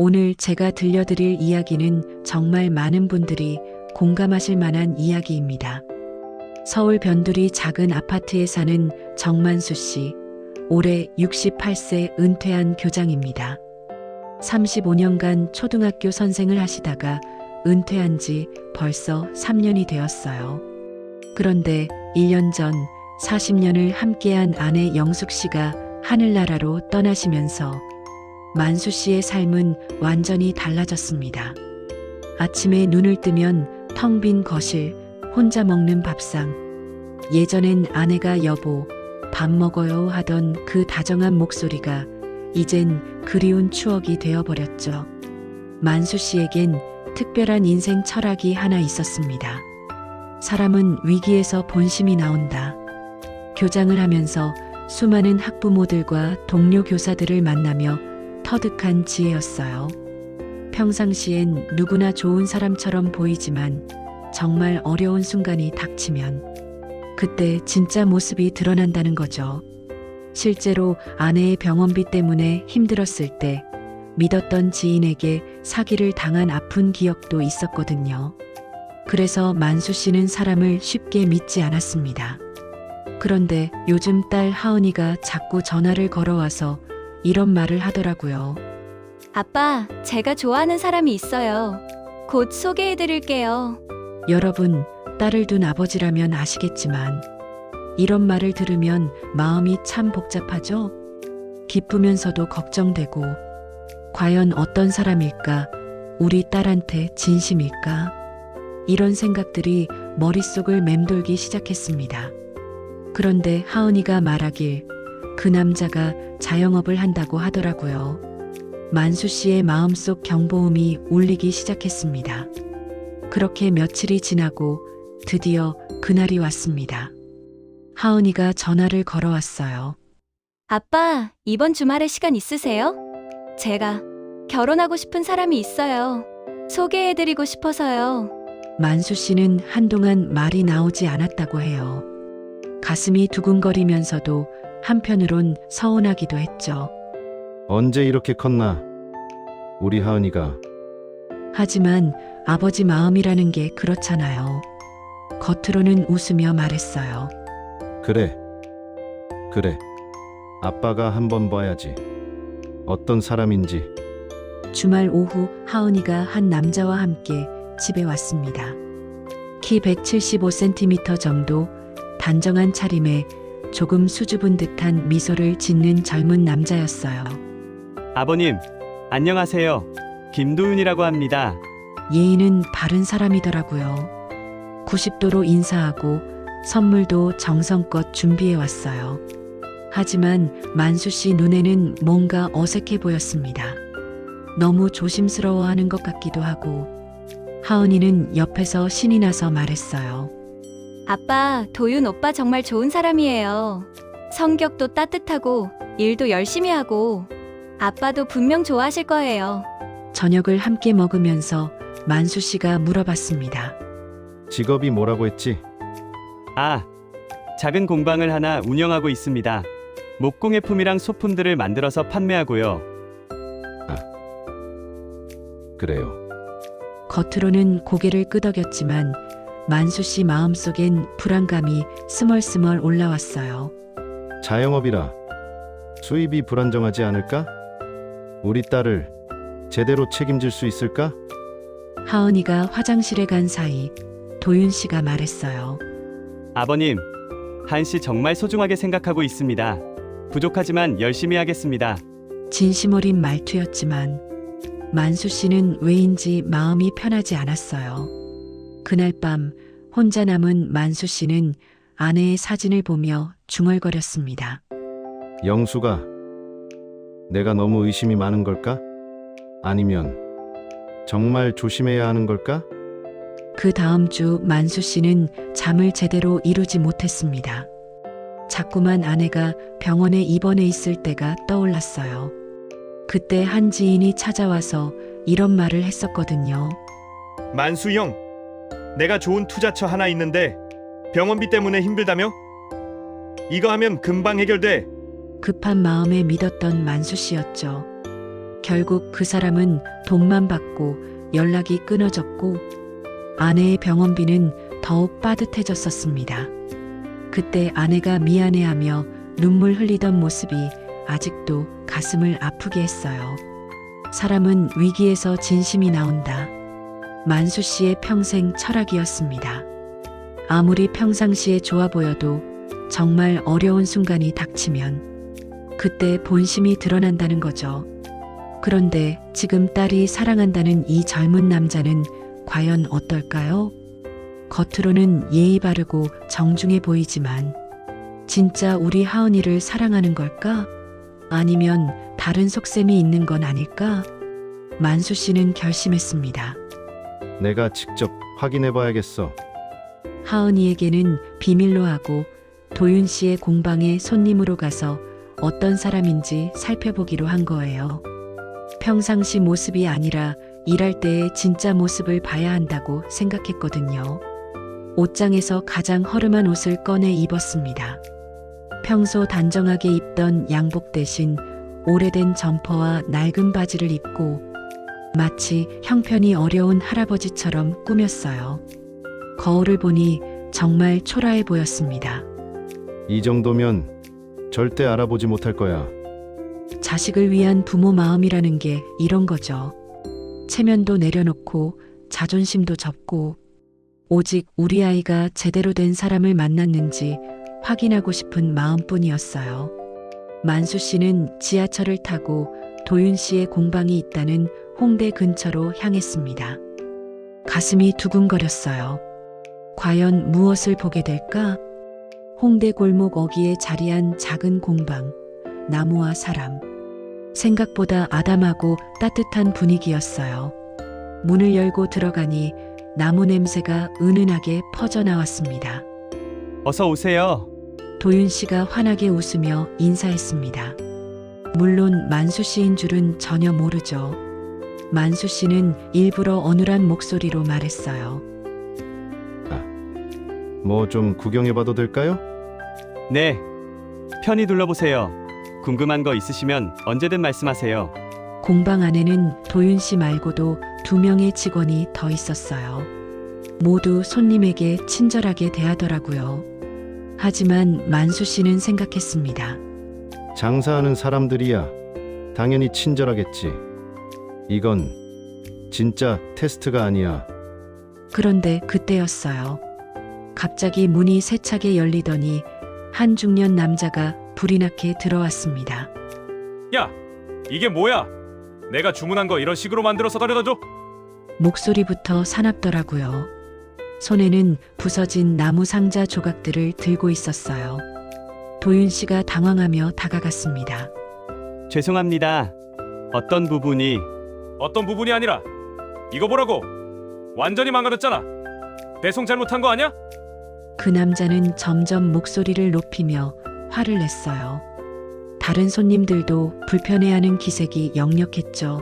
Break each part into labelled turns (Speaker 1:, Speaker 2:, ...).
Speaker 1: 오늘 제가 들려드릴 이야기는 정말 많은 분들이 공감하실 만한 이야기입니다. 서울 변두리 작은 아파트에 사는 정만수 씨, 올해 68세 은퇴한 교장입니다. 35년간 초등학교 선생을 하시다가 은퇴한 지 벌써 3년이 되었어요. 그런데 1년 전 40년을 함께한 아내 영숙 씨가 하늘나라로 떠나시면서 만수 씨의 삶은 완전히 달라졌습니다. 아침에 눈을 뜨면 텅 빈 거실, 혼자 먹는 밥상. 예전엔 아내가 여보, 밥 먹어요 하던 그 다정한 목소리가 이젠 그리운 추억이 되어버렸죠. 만수 씨에겐 특별한 인생 철학이 하나 있었습니다. 사람은 위기에서 본심이 나온다. 교장을 하면서 수많은 학부모들과 동료 교사들을 만나며 터득한 지혜였어요. 평상시엔 누구나 좋은 사람처럼 보이지만 정말 어려운 순간이 닥치면 그때 진짜 모습이 드러난다는 거죠. 실제로 아내의 병원비 때문에 힘들었을 때 믿었던 지인에게 사기를 당한 아픈 기억도 있었거든요. 그래서 만수 씨는 사람을 쉽게 믿지 않았습니다. 그런데 요즘 딸 하은이가 자꾸 전화를 걸어와서 이런 말을 하더라고요.
Speaker 2: 아빠, 제가 좋아하는 사람이 있어요. 곧 소개해 드릴게요.
Speaker 1: 여러분, 딸을 둔 아버지라면 아시겠지만, 이런 말을 들으면 마음이 참 복잡하죠? 기쁘면서도 걱정되고, 과연 어떤 사람일까? 우리 딸한테 진심일까? 이런 생각들이 머릿속을 맴돌기 시작했습니다. 그런데 하은이가 말하길 그 남자가 자영업을 한다고 하더라고요. 만수 씨의 마음속 경보음이 울리기 시작했습니다. 그렇게 며칠이 지나고 드디어 그날이 왔습니다. 하은이가 전화를 걸어왔어요.
Speaker 2: 아빠, 이번 주말에 시간 있으세요? 제가 결혼하고 싶은 사람이 있어요. 소개해 드리고 싶어서요.
Speaker 1: 만수 씨는 한동안 말이 나오지 않았다고 해요. 가슴이 두근거리면서도 한편으론 서운하기도 했죠.
Speaker 3: 언제 이렇게 컸나? 우리 하은이가
Speaker 1: 하지만 아버지 마음이라는 게 그렇잖아요. 겉으로는 웃으며 말했어요.
Speaker 3: 그래. 그래. 아빠가 한번 봐야지. 어떤 사람인지.
Speaker 1: 주말 오후 하은이가 한 남자와 함께 집에 왔습니다. 키 175cm 정도, 단정한 차림에 조금 수줍은 듯한 미소를 짓는 젊은 남자였어요.
Speaker 4: 아버님, 안녕하세요. 김도윤이라고 합니다.
Speaker 1: 예의는 바른 사람이더라고요. 90도로 인사하고 선물도 정성껏 준비해 왔어요. 하지만 만수 씨 눈에는 뭔가 어색해 보였습니다. 너무 조심스러워 하는 것 같기도 하고, 하은이는 옆에서 신이 나서 말했어요.
Speaker 2: 아빠, 도윤 오빠 정말 좋은 사람이에요. 성격도 따뜻하고 일도 열심히 하고 아빠도 분명 좋아하실 거예요.
Speaker 1: 저녁을 함께 먹으면서 만수 씨가 물어봤습니다.
Speaker 3: 직업이 뭐라고 했지?
Speaker 4: 아, 작은 공방을 하나 운영하고 있습니다. 목공예품이랑 소품들을 만들어서 판매하고요.
Speaker 3: 그래요.
Speaker 1: 겉으로는 고개를 끄덕였지만 만수 씨 마음속엔 불안감이 스멀스멀 올라왔어요.
Speaker 3: 자영업이라 수입이 불안정하지 않을까? 우리 딸을 제대로 책임질 수 있을까?
Speaker 1: 하은이가 화장실에 간 사이 도윤 씨가 말했어요.
Speaker 4: 아버님, 한 씨 정말 소중하게 생각하고 있습니다. 부족하지만 열심히 하겠습니다.
Speaker 1: 진심 어린 말투였지만 만수 씨는 왜인지 마음이 편하지 않았어요. 그날 밤 혼자 남은 만수 씨는 아내의 사진을 보며 중얼거렸습니다.
Speaker 3: 영수가 내가 너무 의심이 많은 걸까? 아니면 정말 조심해야 하는 걸까?
Speaker 1: 그 다음 주 만수 씨는 잠을 제대로 이루지 못했습니다. 자꾸만 아내가 병원에 입원해 있을 때가 떠올랐어요. 그때 한 지인이 찾아와서 이런 말을 했었거든요.
Speaker 5: 만수 형, 내가 좋은 투자처 하나 있는데 병원비 때문에 힘들다며? 이거 하면 금방 해결돼.
Speaker 1: 급한 마음에 믿었던 만수 씨였죠. 결국 그 사람은 돈만 받고 연락이 끊어졌고 아내의 병원비는 더욱 빠듯해졌었습니다. 그때 아내가 미안해하며 눈물 흘리던 모습이 아직도 가슴을 아프게 했어요. 사람은 위기에서 진심이 나온다. 만수 씨의 평생 철학이었습니다. 아무리 평상시에 좋아 보여도 정말 어려운 순간이 닥치면 그때 본심이 드러난다는 거죠. 그런데 지금 딸이 사랑한다는 이 젊은 남자는 과연 어떨까요? 겉으로는 예의 바르고 정중해 보이지만 진짜 우리 하은이를 사랑하는 걸까? 아니면 다른 속셈이 있는 건 아닐까? 만수 씨는 결심했습니다.
Speaker 3: 내가 직접 확인해 봐야겠어.
Speaker 1: 하은이에게는 비밀로 하고 도윤 씨의 공방에 손님으로 가서 어떤 사람인지 살펴보기로 한 거예요. 평상시 모습이 아니라 일할 때의 진짜 모습을 봐야 한다고 생각했거든요. 옷장에서 가장 허름한 옷을 꺼내 입었습니다. 평소 단정하게 입던 양복 대신 오래된 점퍼와 낡은 바지를 입고 마치 형편이 어려운 할아버지처럼 꾸몄어요. 거울을 보니 정말 초라해 보였습니다.
Speaker 3: 이 정도면 절대 알아보지 못할 거야.
Speaker 1: 자식을 위한 부모 마음이라는 게 이런 거죠. 체면도 내려놓고 자존심도 접고 오직 우리 아이가 제대로 된 사람을 만났는지 확인하고 싶은 마음뿐이었어요. 만수 씨는 지하철을 타고 도윤 씨의 공방이 있다는 홍대 근처로 향했습니다. 가슴이 두근거렸어요. 과연 무엇을 보게 될까? 홍대 골목 어귀에 자리한 작은 공방, 나무와 사람. 생각보다 아담하고 따뜻한 분위기였어요. 문을 열고 들어가니 나무 냄새가 은은하게 퍼져나왔습니다.
Speaker 4: 어서 오세요.
Speaker 1: 도윤 씨가 환하게 웃으며 인사했습니다. 물론 만수 씨인 줄은 전혀 모르죠. 만수 씨는 일부러 어눌한 목소리로 말했어요.
Speaker 3: 뭐 좀 구경해 봐도 될까요?
Speaker 4: 네. 편히 둘러보세요. 궁금한 거 있으시면 언제든 말씀하세요.
Speaker 1: 공방 안에는 도윤 씨 말고도 두 명의 직원이 더 있었어요. 모두 손님에게 친절하게 대하더라고요. 하지만 만수 씨는 생각했습니다.
Speaker 3: 장사하는 사람들이야. 당연히 친절하겠지. 이건 진짜 테스트가 아니야.
Speaker 1: 그런데 그때였어요. 갑자기 문이 세차게 열리더니 한 중년 남자가 불이 나게 들어왔습니다.
Speaker 5: 야, 이게 뭐야? 내가 주문한 거 이런 식으로 만들어서 가져다 줘?
Speaker 1: 목소리부터 사납더라고요. 손에는 부서진 나무 상자 조각들을 들고 있었어요. 도윤 씨가 당황하며 다가갔습니다.
Speaker 4: 죄송합니다. 어떤 부분이
Speaker 5: 어떤 부분이 아니라 이거 보라고. 완전히 망가졌잖아. 배송 잘못한 거 아니야?
Speaker 1: 그 남자는 점점 목소리를 높이며 화를 냈어요. 다른 손님들도 불편해하는 기색이 역력했죠.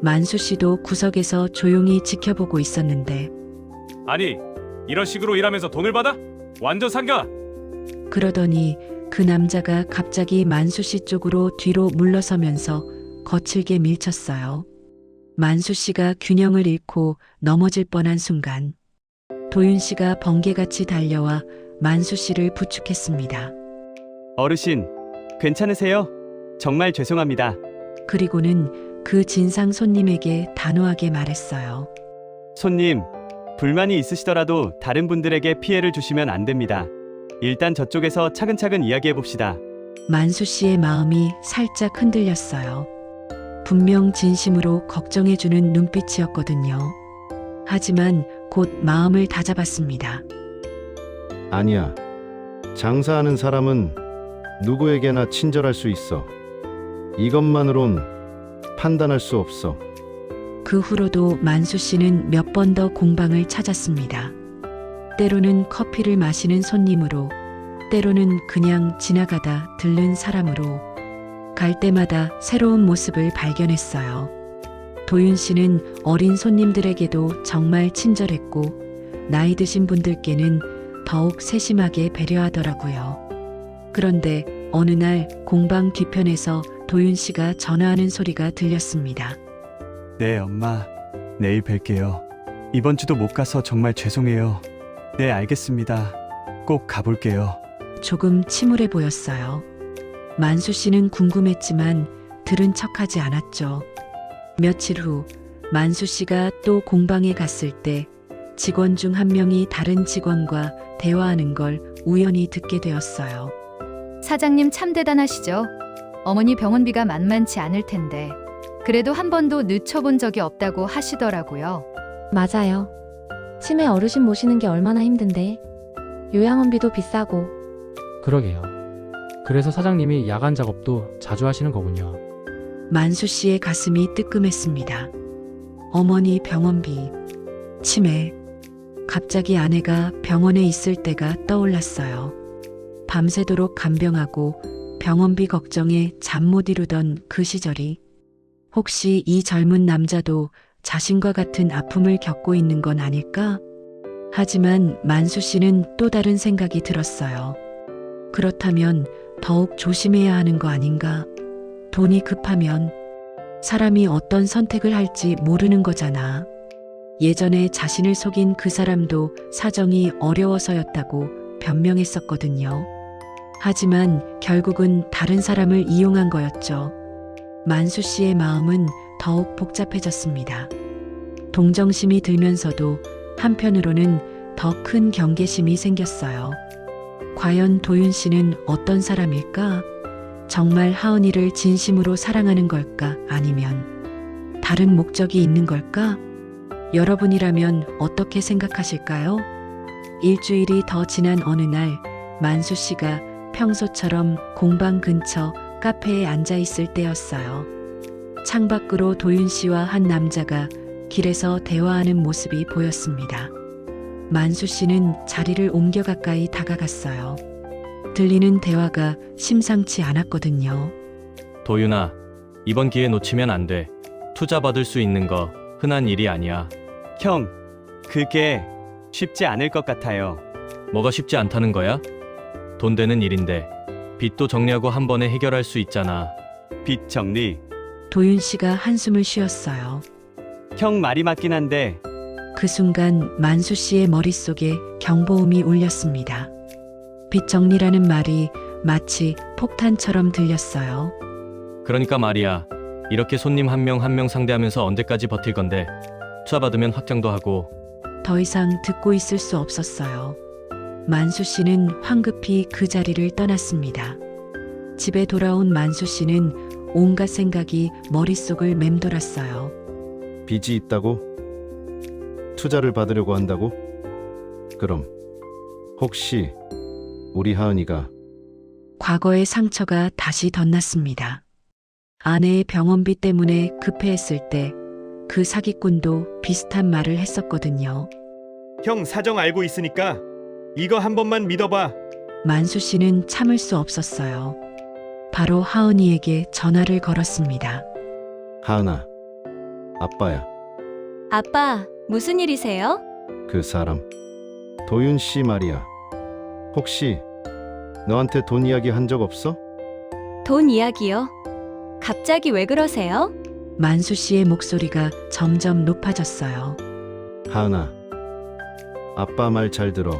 Speaker 1: 만수 씨도 구석에서 조용히 지켜보고 있었는데
Speaker 5: 아니, 이런 식으로 일하면서 돈을 받아? 완전 상가.
Speaker 1: 그러더니 그 남자가 갑자기 만수 씨 쪽으로 뒤로 물러서면서 거칠게 밀쳤어요. 만수 씨가 균형을 잃고 넘어질 뻔한 순간 도윤 씨가 번개같이 달려와 만수 씨를 부축했습니다.
Speaker 4: 어르신, 괜찮으세요? 정말 죄송합니다.
Speaker 1: 그리고는 그 진상 손님에게 단호하게 말했어요.
Speaker 4: 손님, 불만이 있으시더라도 다른 분들에게 피해를 주시면 안 됩니다. 일단 저쪽에서 차근차근 이야기해 봅시다.
Speaker 1: 만수 씨의 마음이 살짝 흔들렸어요. 분명 진심으로 걱정해주는 눈빛이었거든요. 하지만 곧 마음을 다잡았습니다.
Speaker 3: 아니야. 장사하는 사람은 누구에게나 친절할 수 있어. 이것만으론 판단할 수 없어.
Speaker 1: 그 후로도 만수 씨는 몇 번 더 공방을 찾았습니다. 때로는 커피를 마시는 손님으로, 때로는 그냥 지나가다 들른 사람으로, 갈 때마다 새로운 모습을 발견했어요. 도윤 씨는 어린 손님들에게도 정말 친절했고, 나이 드신 분들께는 더욱 세심하게 배려하더라고요. 그런데 어느 날 공방 뒤편에서 도윤 씨가 전화하는 소리가 들렸습니다.
Speaker 4: 네, 엄마. 내일 뵐게요. 이번 주도 못 가서 정말 죄송해요. 네, 알겠습니다. 꼭 가볼게요.
Speaker 1: 조금 침울해 보였어요. 만수 씨는 궁금했지만 들은 척하지 않았죠. 며칠 후 만수 씨가 또 공방에 갔을 때 직원 중 한 명이 다른 직원과 대화하는 걸 우연히 듣게 되었어요.
Speaker 6: 사장님 참 대단하시죠? 어머니 병원비가 만만치 않을 텐데. 그래도 한 번도 늦춰본 적이 없다고 하시더라고요.
Speaker 7: 맞아요. 치매 어르신 모시는 게 얼마나 힘든데. 요양원비도 비싸고.
Speaker 8: 그러게요. 그래서 사장님이 야간 작업도 자주 하시는 거군요.
Speaker 1: 만수 씨의 가슴이 뜨끔했습니다. 어머니 병원비, 치매. 갑자기 아내가 병원에 있을 때가 떠올랐어요. 밤새도록 간병하고 병원비 걱정에 잠 못 이루던 그 시절이 혹시 이 젊은 남자도 자신과 같은 아픔을 겪고 있는 건 아닐까? 하지만 만수 씨는 또 다른 생각이 들었어요. 그렇다면 더욱 조심해야 하는 거 아닌가? 돈이 급하면 사람이 어떤 선택을 할지 모르는 거잖아. 예전에 자신을 속인 그 사람도 사정이 어려워서였다고 변명했었거든요. 하지만 결국은 다른 사람을 이용한 거였죠. 만수 씨의 마음은 더욱 복잡해졌습니다. 동정심이 들면서도 한편으로는 더 큰 경계심이 생겼어요. 과연 도윤 씨는 어떤 사람일까? 정말 하은이를 진심으로 사랑하는 걸까? 아니면 다른 목적이 있는 걸까? 여러분이라면 어떻게 생각하실까요? 일주일이 더 지난 어느 날, 만수 씨가 평소처럼 공방 근처 카페에 앉아 있을 때였어요. 창밖으로 도윤 씨와 한 남자가 길에서 대화하는 모습이 보였습니다. 만수 씨는 자리를 옮겨 가까이 다가갔어요. 들리는 대화가 심상치 않았거든요.
Speaker 9: 도윤아, 이번 기회 놓치면 안 돼. 투자 받을 수 있는 거 흔한 일이 아니야.
Speaker 4: 형, 그게 쉽지 않을 것 같아요.
Speaker 9: 뭐가 쉽지 않다는 거야? 돈 되는 일인데 빚도 정리하고 한 번에 해결할 수 있잖아.
Speaker 4: 빚 정리.
Speaker 1: 도윤 씨가 한숨을 쉬었어요.
Speaker 4: 형 말이 맞긴 한데
Speaker 1: 그 순간 만수 씨의 머릿속에 경보음이 울렸습니다. 빚 정리라는 말이 마치 폭탄처럼 들렸어요.
Speaker 9: 그러니까 말이야. 이렇게 손님 한 명 한 명 상대하면서 언제까지 버틸 건데? 투자 받으면 확정도 하고
Speaker 1: 더 이상 듣고 있을 수 없었어요. 만수 씨는 황급히 그 자리를 떠났습니다. 집에 돌아온 만수 씨는 온갖 생각이 머릿속을 맴돌았어요.
Speaker 3: 빚이 있다고? 투자를 받으려고 한다고? 그럼 혹시 우리 하은이가
Speaker 1: 과거의 상처가 다시 덧났습니다. 아내의 병원비 때문에 급해했을 때 그 사기꾼도 비슷한 말을 했었거든요.
Speaker 10: 형 사정 알고 있으니까 이거 한 번만 믿어봐.
Speaker 1: 만수 씨는 참을 수 없었어요. 바로 하은이에게 전화를 걸었습니다.
Speaker 3: 하은아 아빠야
Speaker 2: 아빠, 무슨 일이세요?
Speaker 3: 그 사람 도윤 씨 말이야 혹시 너한테 돈 이야기 한 적 없어?
Speaker 2: 돈 이야기요? 갑자기 왜 그러세요?
Speaker 1: 만수 씨의 목소리가 점점 높아졌어요.
Speaker 3: 하은아 아빠 말 잘 들어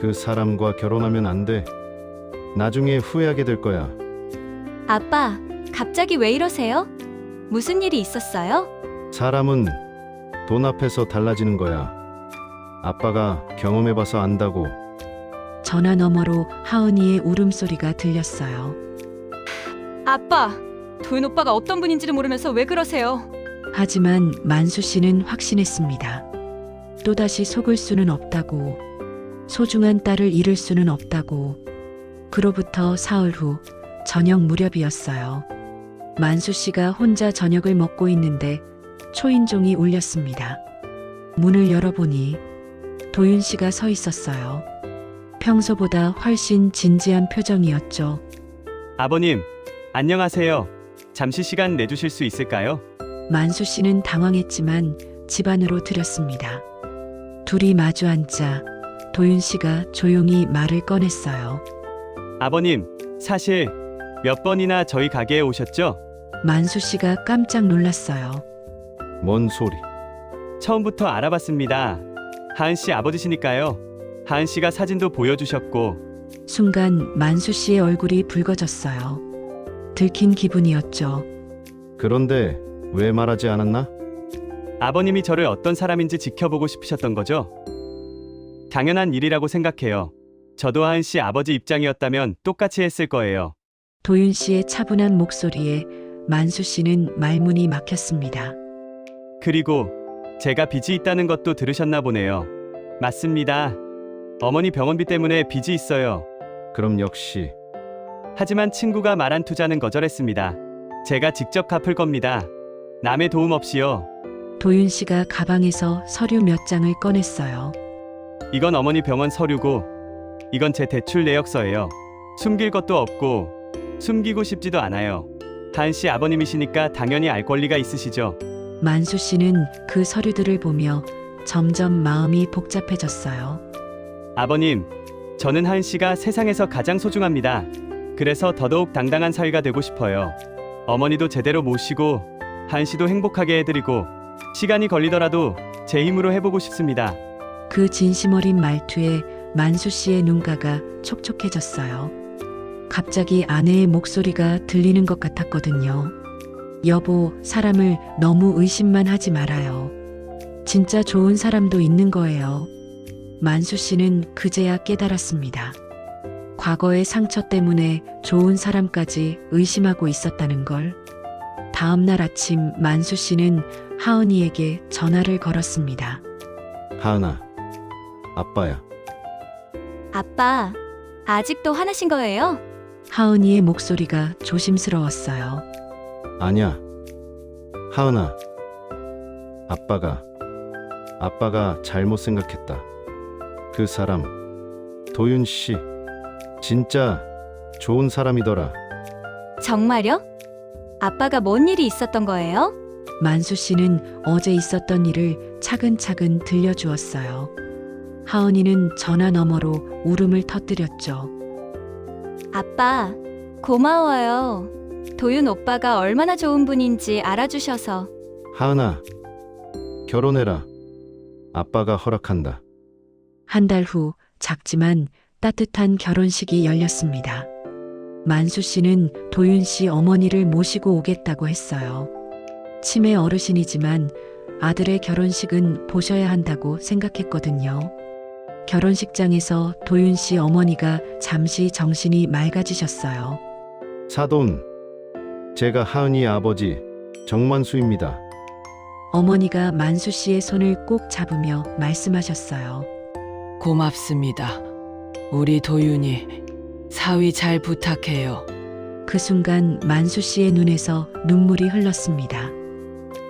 Speaker 3: 그 사람과 결혼하면 안 돼 나중에 후회하게 될 거야
Speaker 2: 아빠, 갑자기 왜 이러세요? 무슨 일이 있었어요?
Speaker 3: 사람은 돈 앞에서 달라지는 거야 아빠가 경험해봐서 안다고
Speaker 1: 전화 너머로 하은이의 울음소리가 들렸어요.
Speaker 2: 아빠, 도윤 오빠가 어떤 분인지를 모르면서 왜 그러세요?
Speaker 1: 하지만 만수 씨는 확신했습니다. 또다시 속을 수는 없다고, 소중한 딸을 잃을 수는 없다고. 그로부터 사흘 후 저녁 무렵이었어요. 만수 씨가 혼자 저녁을 먹고 있는데 초인종이 울렸습니다. 문을 열어보니 도윤 씨가 서 있었어요. 평소보다 훨씬 진지한 표정이었죠.
Speaker 4: 아버님, 안녕하세요. 잠시 시간 내주실 수 있을까요?
Speaker 1: 만수 씨는 당황했지만 집 안으로 들였습니다. 둘이 마주 앉자 도윤 씨가 조용히 말을 꺼냈어요.
Speaker 4: 아버님, 사실 몇 번이나 저희 가게에 오셨죠?
Speaker 1: 만수 씨가 깜짝 놀랐어요.
Speaker 3: 뭔 소리?
Speaker 4: 처음부터 알아봤습니다. 하은 씨 아버지시니까요. 하은 씨가 사진도 보여주셨고
Speaker 1: 순간 만수 씨의 얼굴이 붉어졌어요. 들킨 기분이었죠.
Speaker 3: 그런데 왜 말하지 않았나?
Speaker 4: 아버님이 저를 어떤 사람인지 지켜보고 싶으셨던 거죠? 당연한 일이라고 생각해요. 저도 하은 씨 아버지 입장이었다면 똑같이 했을 거예요.
Speaker 1: 도윤 씨의 차분한 목소리에 만수 씨는 말문이 막혔습니다.
Speaker 4: 그리고 제가 빚이 있다는 것도 들으셨나 보네요. 맞습니다. 어머니 병원비 때문에 빚이 있어요.
Speaker 3: 그럼 역시
Speaker 4: 하지만 친구가 말한 투자는 거절했습니다. 제가 직접 갚을 겁니다. 남의 도움 없이요.
Speaker 1: 도윤 씨가 가방에서 서류 몇 장을 꺼냈어요.
Speaker 4: 이건 어머니 병원 서류고 이건 제 대출 내역서예요. 숨길 것도 없고 숨기고 싶지도 않아요. 하은 씨 아버님이시니까 당연히 알 권리가 있으시죠.
Speaker 1: 만수 씨는 그 서류들을 보며 점점 마음이 복잡해졌어요.
Speaker 4: 아버님, 저는 하은 씨가 세상에서 가장 소중합니다. 그래서 더더욱 당당한 사위가 되고 싶어요. 어머니도 제대로 모시고 하은 씨도 행복하게 해드리고 시간이 걸리더라도 제 힘으로 해보고 싶습니다.
Speaker 1: 그 진심 어린 말투에 만수 씨의 눈가가 촉촉해졌어요. 갑자기 아내의 목소리가 들리는 것 같았거든요. 여보, 사람을 너무 의심만 하지 말아요. 진짜 좋은 사람도 있는 거예요. 만수 씨는 그제야 깨달았습니다. 과거의 상처 때문에 좋은 사람까지 의심하고 있었다는 걸. 다음 날 아침 만수 씨는 하은이에게 전화를 걸었습니다.
Speaker 3: 하은아, 아빠야.
Speaker 2: 아빠, 아직도 화나신 거예요?
Speaker 1: 하은이의 목소리가 조심스러웠어요.
Speaker 3: 아니야. 하은아. 아빠가 아빠가 잘못 생각했다. 그 사람 도윤 씨 진짜 좋은 사람이더라.
Speaker 2: 정말요? 아빠가 뭔 일이 있었던 거예요?
Speaker 1: 만수 씨는 어제 있었던 일을 차근차근 들려주었어요. 하은이는 전화 너머로 울음을 터뜨렸죠.
Speaker 2: 아빠, 고마워요. 도윤 오빠가 얼마나 좋은 분인지 알아주셔서.
Speaker 3: 하은아. 결혼해라. 아빠가 허락한다.
Speaker 1: 한 달 후 작지만 따뜻한 결혼식이 열렸습니다. 만수 씨는 도윤 씨 어머니를 모시고 오겠다고 했어요. 치매 어르신이지만 아들의 결혼식은 보셔야 한다고 생각했거든요. 결혼식장에서 도윤 씨 어머니가 잠시 정신이 맑아지셨어요.
Speaker 3: 사돈. 제가 하은이 아버지 정만수입니다.
Speaker 1: 어머니가 만수 씨의 손을 꼭 잡으며 말씀하셨어요.
Speaker 11: 고맙습니다. 우리 도윤이 사위 잘 부탁해요.
Speaker 1: 그 순간 만수 씨의 눈에서 눈물이 흘렀습니다.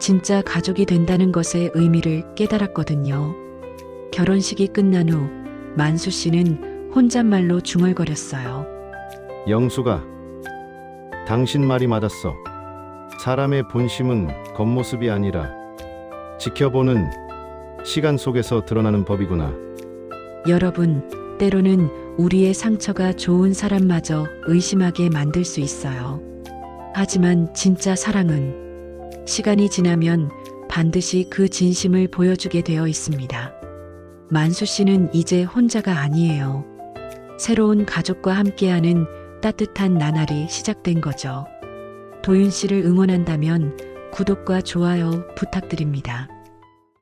Speaker 1: 진짜 가족이 된다는 것의 의미를 깨달았거든요. 결혼식이 끝난 후 만수 씨는 혼잣말로 중얼거렸어요.
Speaker 3: 영수가 당신 말이 맞았어. 사람의 본심은 겉모습이 아니라 지켜보는 시간 속에서 드러나는 법이구나.
Speaker 1: 여러분, 때로는 우리의 상처가 좋은 사람마저 의심하게 만들 수 있어요. 하지만 진짜 사랑은 시간이 지나면 반드시 그 진심을 보여주게 되어 있습니다. 만수 씨는 이제 혼자가 아니에요. 새로운 가족과 함께하는 따뜻한 나날이 시작된 거죠. 도윤 씨를 응원한다면 구독과 좋아요 부탁드립니다.